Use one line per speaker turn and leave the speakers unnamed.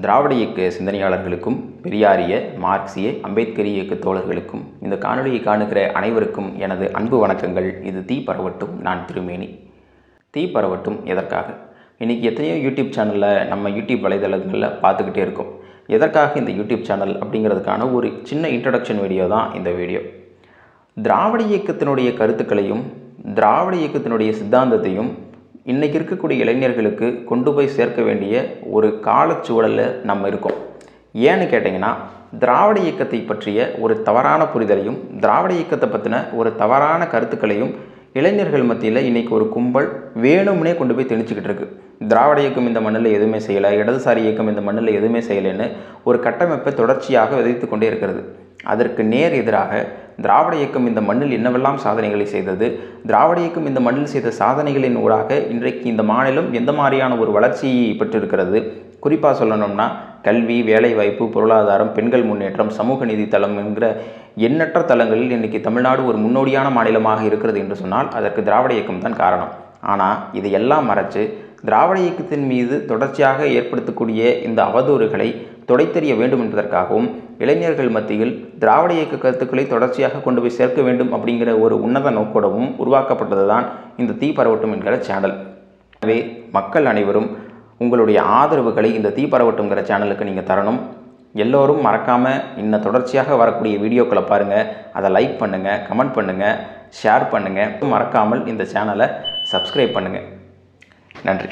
திராவிட இயக்க சிந்தனையாளர்களுக்கும் பெரியாரிய மார்க்சிய அம்பேத்கரிய இயக்க தோழர்களுக்கும் இந்த காணொலியை காணுகிற அனைவருக்கும் எனது அன்பு வணக்கங்கள். இது தீ பரவட்டும் நான் திருமேனி. தீ பரவட்டும் எதற்காக? இன்றைக்கி எத்தனையோ யூடியூப் சேனலில் நம்ம யூடியூப் வலைதளங்களில் பார்த்துக்கிட்டே இருக்கோம். எதற்காக இந்த யூடியூப் சேனல் அப்படிங்கிறதுக்கான ஒரு சின்ன இன்ட்ரடக்ஷன் வீடியோ தான் இந்த வீடியோ திராவிட இயக்கத்தினுடைய கருத்துக்களையும் திராவிட இயக்கத்தினுடைய சித்தாந்தத்தையும் இன்றைக்கி இருக்கக்கூடிய இளைஞர்களுக்கு கொண்டு போய் சேர்க்க வேண்டிய ஒரு காலச்சூழலில் நம்ம இருக்கோம். ஏன்னு கேட்டிங்கன்னா திராவிட இயக்கத்தை பற்றிய ஒரு தவறான புரிதலையும் திராவிட இயக்கத்தை பற்றின ஒரு தவறான கருத்துக்களையும் இளைஞர்கள் மத்தியில் இன்றைக்கி ஒரு கும்பல் வேணும்னே கொண்டு போய் திணிச்சிக்கிட்டு இருக்குது திராவிட இயக்கம் இந்த மண்ணில் எதுவுமே செய்யலை இடதுசாரி இயக்கம் இந்த மண்ணில் எதுவுமே செய்யலைன்னு ஒரு கட்டமைப்பை தொடர்ச்சியாக விதைத்து கொண்டே இருக்கிறது. அதற்கு நேர் எதிராக திராவிட இயக்கம் இந்த மண்ணில் என்னவெல்லாம் சாதனைகளை செய்தது? திராவிட இயக்கம் இந்த மண்ணில் செய்த சாதனைகளின் ஊடாக இன்றைக்கு இந்த மாநிலம் எந்த மாதிரியான ஒரு வளர்ச்சியை பெற்றிருக்கிறது? குறிப்பாக சொல்லணும்னா கல்வி வேலைவாய்ப்பு பொருளாதாரம் பெண்கள் முன்னேற்றம் சமூக நீதி தளம் என்கிற எண்ணற்ற தளங்களில் இன்றைக்கி தமிழ்நாடு ஒரு முன்னோடியான மாநிலமாக இருக்கிறது என்று சொன்னால் அதற்கு திராவிட இயக்கம் தான் காரணம். ஆனால் இதையெல்லாம் மறைச்சு திராவிட இயக்கத்தின் மீது தொடர்ச்சியாக ஏற்படுத்தக்கூடிய இந்த அவதூறுகளை தொடைத்தெறிய வேண்டும் என்பதற்காகவும் இளைஞர்கள் மத்தியில் திராவிட இயக்க கருத்துக்களை தொடர்ச்சியாக கொண்டு போய் சேர்க்க வேண்டும் அப்படிங்கிற ஒரு உன்னத நோக்கோடவும் உருவாக்கப்பட்டது தான் இந்த தீ பரவட்டும் என்கிற சேனல். எனவே மக்கள் அனைவரும் உங்களுடைய ஆதரவுகளை இந்த தீ பரவட்டுங்கிற சேனலுக்கு நீங்கள் தரணும். எல்லோரும் மறக்காமல் இன்னும் தொடர்ச்சியாக வரக்கூடிய வீடியோக்களை பாருங்கள் அதை லைக் பண்ணுங்கள் கமெண்ட் பண்ணுங்கள் ஷேர் பண்ணுங்கள் மறக்காமல் இந்த சேனலை சப்ஸ்கிரைப் பண்ணுங்கள் நன்றி